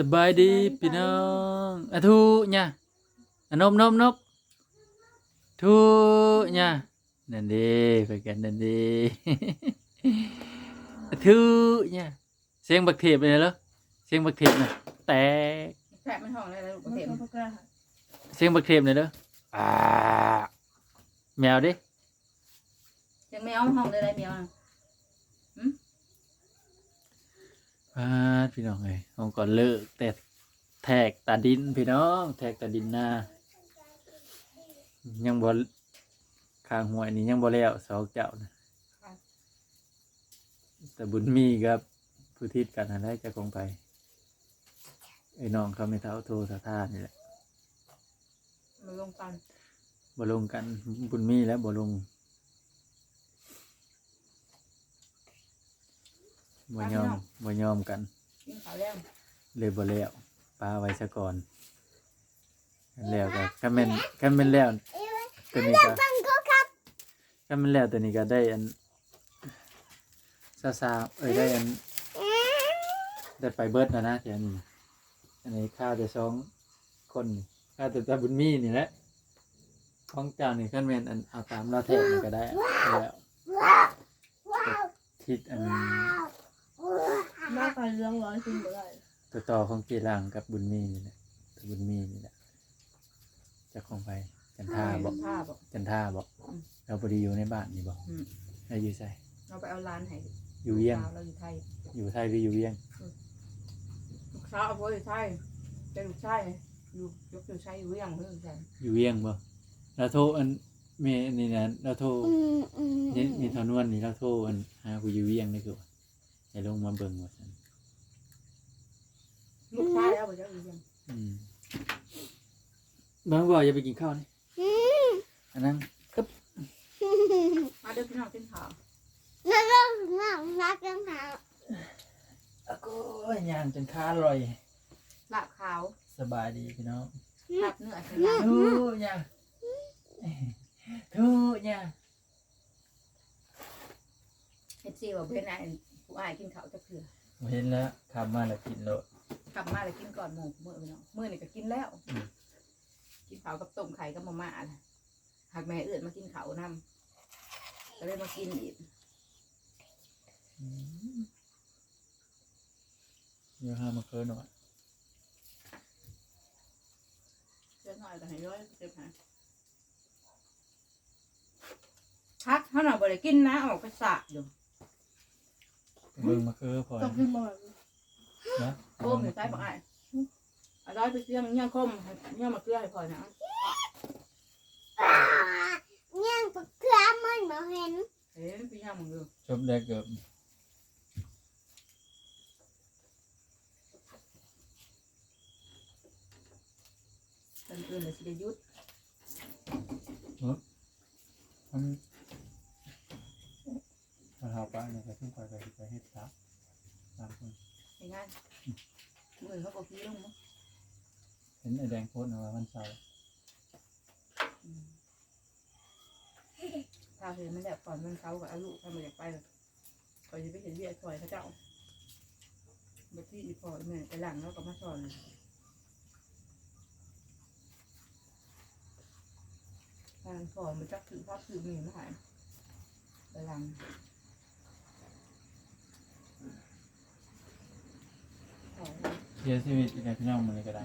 สบายดีพี่น้องอะทูเนี่ยอะนบนบนบทูเนี่ยนั่นดีไปกันนั่นดีอะทูเนี่ยเสียงบักเทบเลยเหรอเสียงบักเทบน่ะแตกแผลมันห้องอะไรลูกประเทศเสียงบักเทบเลยเหรออ่าแมวดิ ยังไม่เอาห้องเลยอะไรเมียวนะ พาดพี่น้องเอ้ยห้องก่อนเลิกแต่แทกตาดินพี่น้อง แทกตาดินหน้ายังบ่ข้างหัวนี่ยังบ่แล้วสองเจ้านะแต่บุญมีกับผู้ทิศกันอะไรจะคงไปไอ้น้องเขาไม่เท่าโทรสะท่านี่แหละมาลงกันบ่ลงกันบุญมีแล้วบ่ลง บ่ยอมบ่ยอมกันกินข้าวแล้วเลยบ่แล้วปลาไว้ซะก่อนแล้วก็คันแม่นคันแม่นแล้วตัวนี้ก็คันแม่นแล้วตัวนี้ก็ได้อันซาซาเอ้ยได้อันได้ไปเบิดแล้วนะเดี๋ยวนี้อันนี้ข้าวแต่สองคนนี่ข้าวแต่ตาบุญมีนี่แหละของเจ้านี่คันแม่นอันเอาตามเราแทกนี่ก็ได้แล้วทิศอัน มากกว่าเรื่องร้อยขึ้นบ่ได้ตัวต่อของเจรังกับบุญมีนี่แหละตัวบุญมีนี่แหละจะคงไปจันท่าบอกผ้าบอก จันท่าบอกอืม เราพอดีอยู่ในบ้านนี่บอกอืมให้อยู่ใส่เราไปเอาร้านให้อยู่เวียง เราอยู่ไทย อยู่ไทยหรืออยู่เวียงลูกสาวเอาไว้อยู่ไทยเป็นลูกชายอยู่ยกอยู่ชายอยู่เวียงเพื่อนกันอยู่เวียงบ่เราโทรอันเมนี่นะเราโทรอืมอืมนี่มีทอนวนนี่เราโทรอันหากูอยู่เวียงนี่คือว่า ให้ลงมาเบิ่งว่าซั่นลูกชายเอาไปเจ้าอยู่เวียงอืมบางบอกอย่าไปกินข้าวนี่อันนั้นอึ๊บมาเด้อพี่น้องกินข้าวนั่นก็นั่งนักกันหาอะโก้ยย่างจนขาอร่อย ลาบขาวสบายดีพี่น้องลาบเนื้อใส่ลาบทูเนี่ยทูเนี่ยเฮ็ดซีว่าเพื่อนไอ้ ผู้อ้ายกินข้าวจะเผื่อเห็นแล้วขับมาแล้วกินโลดกลับมาแล้วกินก่อนหมูมื้อพี่น้องมื้อนี่ก็กินแล้วอืมกินข้าวกับต้มไข่กับมาม่าน่ะหากแม่เอื้อนมากินข้าวนำก็เลยมากินอีกเดี๋ยวห้ามาเคินหน่อยเจ้าหน่อยก็ให้ร้อยเจ็บหาพักเขาหน่อยบ่ได้กินนะออกไปสระอยู่ เบิ่งมาเคินพอต้องขึ้นบ่อยนะโค้มอยู่ใต้ปากอ้ายเอาร้อยไปเสี่ยงเงี้ยคมให้เงี้ยมาเกลือให้พอนะย่างปะเกลือมันบ่เห็นเฮ้ยพี่ย่างมึงดูจบได้เกือบเป็นอื่นเลยสิได้หยุดมันมาหาป้า เนี่ยก็ขึ้นไปไปไปเฮ็ดครับตามคนให้ง่ายมือเขาก็พี่ลงมั้งเห็นไอ้แดงโพสต์เอาไว้วันเสาร์ถ้าเห็นมันแบบก่อนมันเขากับอายุถ้ามันอยากไปคอยจะไปเห็นเบี้ยซอยเขาเจ้าบัที่อีพอแม่ไปหลังแล้วก็มาสอนทางสอนมันจักถือภาพถือมีมาหายไปหลัง อ๋อ เสียชีวิตอีกในพี่น้องมันเลยก็ได้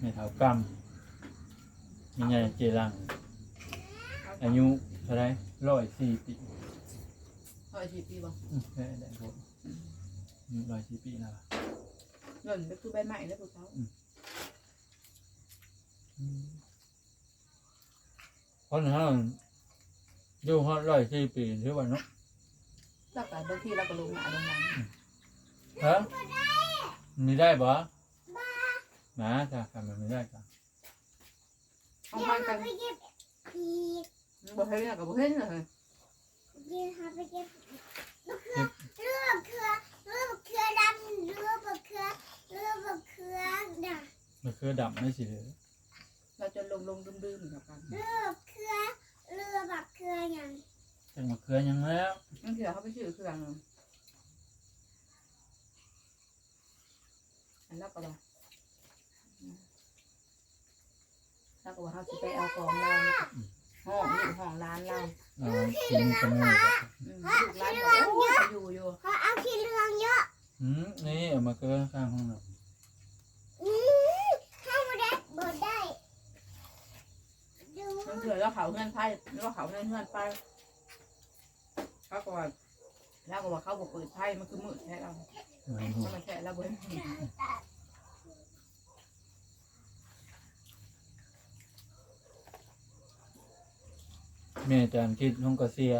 ในเท้ากำมีไงเจรัง อายุเท่าไรร้อยสี่ปีเท่าไหร่สิปีบ่อืมแค่ไอ้แดงโพสต์อายุร้อยสี่ปีแล้วอะเงินก็คือใบใหม่แล้วพวกเขาเพราะฉะนั้นอยู่ฮอดร้อยสี่ปีถือว่าเนาะหลักการบางทีเราก็ลงหนาลงหลัง ฮะมีได้บ่นะจ้ะทำมันไม่ได้จ้ะเอาพันกันไปเก็บพีกบ่เห็นกับบ่เห็นเลยยืนหาไปเก็บมะเขือเลือกเขือเลือกเขือดำเลือกมะเขือเลือกมะเขือดำมันคือดำไม่สิเลยเราจะลงลงดื่มๆกับกันเลือกเขือเลือกมะเขืออย่างจังมาเครือยังแล้วนั่นคือเขาไปชื่อเครื่อง แล้วก็ว่าแล้วก็ว่าเขาจะไปเอาของเราเนี่ยห้องอยู่ห้องร้านเราเอากินกันเลยจ้ะอืมลูกร้านบอกโอ้ยอยู่อยู่เขาเอาขี้เหลืองเยอะอืมนี่เอามาเกลือข้างห้องน้อืมเข้ามาได้บ่ได้ดูมันเถื่อแล้วเขาเงื่อนไพ่แล้วเขาเงื่อนเงื่อนไปเขาก็ว่าแล้วก็ว่าเขาบอกเปิดไพ่มันคือมืดแท้เราำไว้ดูถ้ามันแท้แล้วเบิ้ลแม่จานคิดห้องก็เสีย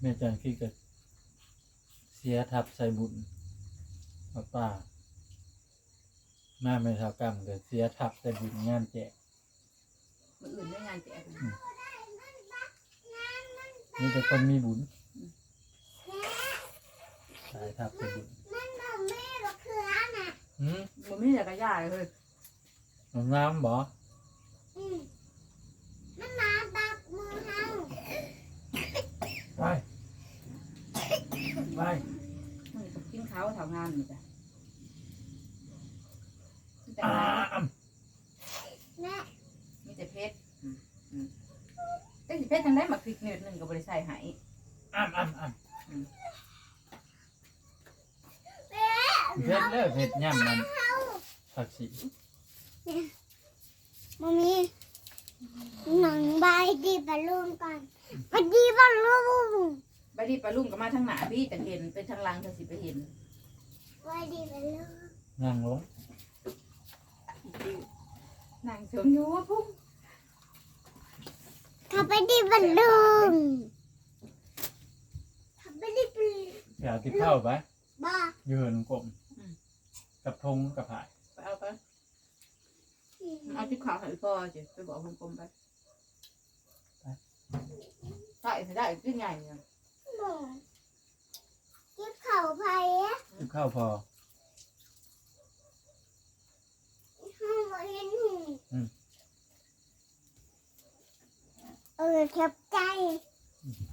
แม่จานคิดก็เสียทับใส่บุญป้าป้าแม่ไม่เท่ากรรมก็เสียทับใส่บุญงานแจก มันอื่นไม่งานแจกนี่ แต่คนมีบุญสายทับใส่บุญมันบ่แม่บ่คือน่ะหืมมันไม่อยากกระยาเลยน้ำน้ำบ่อืมมันมาตับมือเฮาไปไปมันกินข้าวแถวงานนี่จ้ะแต่อ้างานมแม่มีแต่เพชรอืมอืมแต่ สิเพชรทางได้มาพริกเนื้อหนึ่งกับบริษัทหายอ้ามอ้ามอ้ามแม่เผ็ดเลยเผ็ดย่ำมันผักชีมามีหนังใบดีบอลลูนก่อนไปดีบอลลูนใบดีปลาลุ่มก็มาทางหนาพี่แต่เห็นเป็นทางหลังจะสิไปเห็นไปดีบอลลูนนั่งลงนางเสริมอยู่ว่าพุ่ง ขับไปดีบอลลูนขับไปดีบอลลูนอยากติดข้าวไปบ้ายืนกลมกับทงกับผายไปเอาไปเอาที่ขาวใส่พ่อจิไปบอกคุณกรมไปใส่ได้ที่ใหญ่เนี่ยหมูจิ๊บเข่าไผ่อะติดข้าวพอห้องบ่เห็นหู เออแคบใจ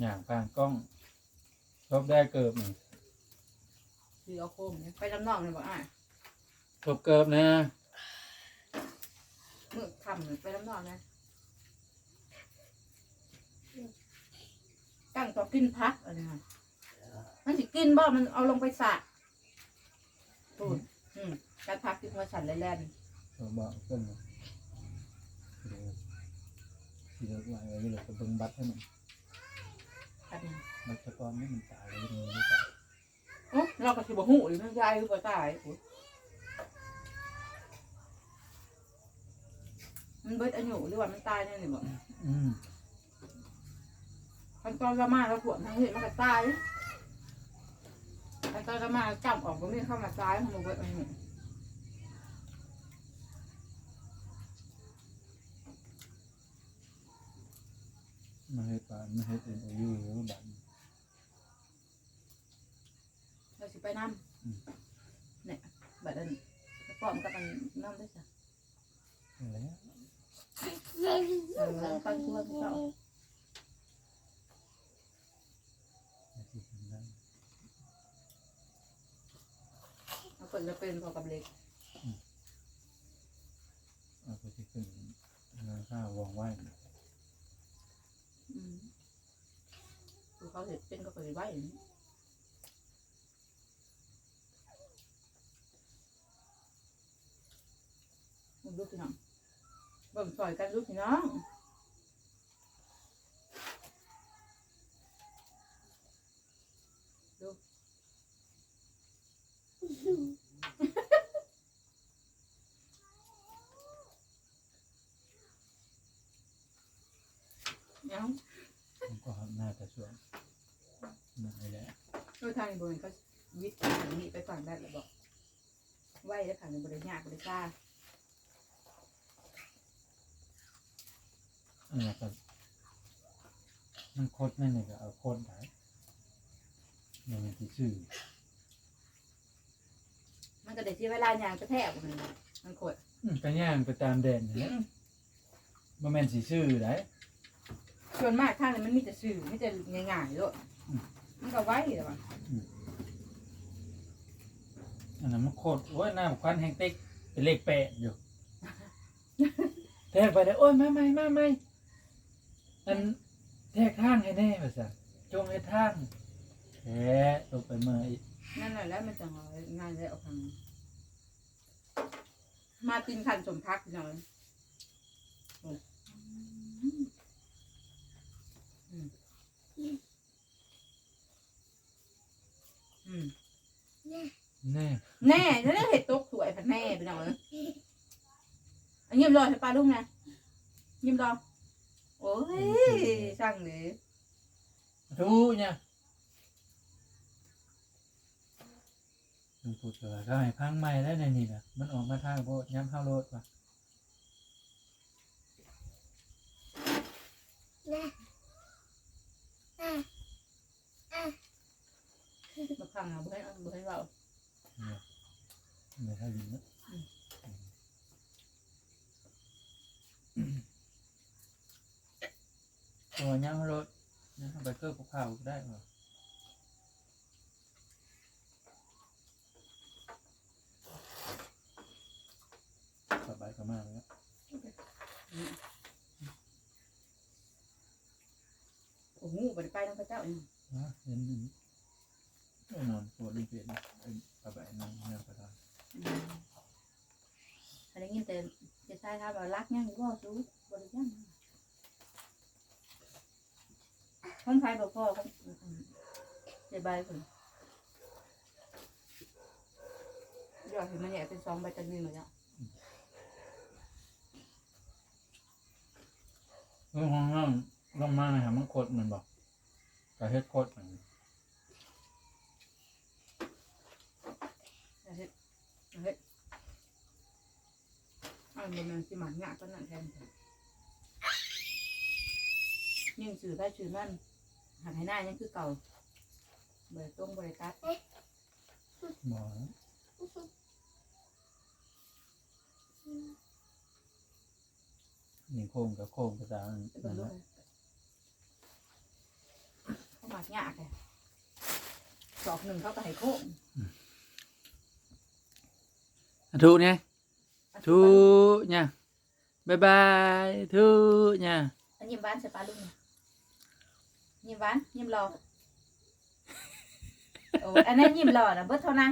อย่างกลางกล้องชอบได้เกิบหนึ่งคือเอาโคมเนี่ยไปลำนอกเลยบอกอะชอบเกิบนะมือคำไปลำนอกนะตั้งต่อกินพักอะไรนะมันสิกินบ่ มันเอาลงไปสระตูดอืมการพักที่หัวฉันแล่นตัวบอกเพื่อนเลยเดี๋ยวที่ เราไว้ไว้เลยก็เบิ่งบัตรให้มันๆกันบัตรสกอร์ไม่มันตายเลยมันไม่ตายโอ้เราก็สิบ่หูหรือมันยายหรือบ่ตายโอ้ยมันเบิดอายุหรือว่ามันตายแน่เลยบ่อืมขั้นตอนละมาเราปวดทั้งเห็นมันก็ตายขั้นตอนละมาจับออกก็ไม่เข้ามาตายมันบ่เบิดอายุ มาให้ปานมาให้เป็นอายุหรือบัตรเราสิไปน้ำเนี่ยบัดนั้นป้อมกับมันน้ำได้จ้ะแล้วเออเราตั้งตัวเขาที่ทำได้เราเปิดจะเป็นพอกับเล็กเอาไปที่ขึ้นราคาวางไว้อืมคือ เขาเห็นเป็นก็เปิดไว้ลูกพี่น้องเบิ่งซอยกันลูกพี่น้องเนาะ มันก็ น่าจะช่วยนั่นแหละโดยทางบนก็วิทย์ทางนี้ไปฝั่งได้แล้วบอกไหวแล้วผ่านในบริญญากบริกล้าอันนั้นก็มันโคตรนั่นเลยก็เอาโคตรได้อย่างที่ชื่อมันก็เด็ดที่เวลายางจะแทบมันนะมันขดอืมก็ย่างไปตามแดนนี่แหละบ่แม่นสิชื่อได้ ส่วนมากข้างนี้มันมีแต่สื่อมีแต่ง่ายๆด้วยมันก็ไหวแต่ว่าอันนั้นมันโคตรโอ้ยหน้าควันแห้งเต็กเป็นเลขแปดอยู่แทกไปเลยโอ้ยมาใหม่มาใหม่อันแทกทางให้แน่ไปสัจงให้ทางแท้ลงไปเมื่อยนั่นแหละแล้วมันจะงอยง่ายเลยเอาพังมากินขันสมพักหน่อยโอ้อืมอืม แน่ แน่จะได้เห็ดตกสวยผัดแน่ไปหน่อยอันยิ้มรอใช่ปลาลุงนะยิ้มรอโอ้ยช่างเลยทูเนี่ยมันพูดเลยก็ให้พังใหม่ได้ในนี่นะมันออกมาทางโบย้ำเข้ารถว่ะมาพังเอาบ่ให้เอาบ่ให้เรา ไม่เท่ายินนะตัวย้ำรถนะเอาไปเครื่องกับข้าวได้ป่ะสบายก็มากแล้วโอ้โหบ่ได้ไปน้องพระเจ้าเองนะเห็นอย่างนี้แน่นอนตัวดีเปลี่ยนเป็นสบายนั่งนั่งประทาน อะไรเงี้ยแต่จะใช้ทำแบบรักยังก็รู้บริยังคนไทยบอกพ่อคนเจ็บใบคนยอดเห็นมันใหญ่เป็นสองใบตันนึ่งเลยอะเรื่องของน้องลงมาหน่อยครับมันโคตรเหมันบอกกระเฮ็ดโคตรเหมัน เฮ็ดเฮ็ด อันนี้มันสิหมันงะก็นั่นแทนยิ่งสื่อได้สื่อนั่นหักให้หน้ายังคือเก่าบริต้งบริตัดหมอนี่โค้งกับโค้งภาษาอังกฤษเป็นลูกเขาหมักยากเลยสอบหนึ่งเขาก็ให้โค้งทุเนี่ยทุเนี่ยบายบายทุเนี่ยอันยิ้มหวานใส่ปลาลูกเนี่ย ยิ้มหวานยิ้มรอโอ้อันนั้นยิ้มรอนะเบิดเท่านั้น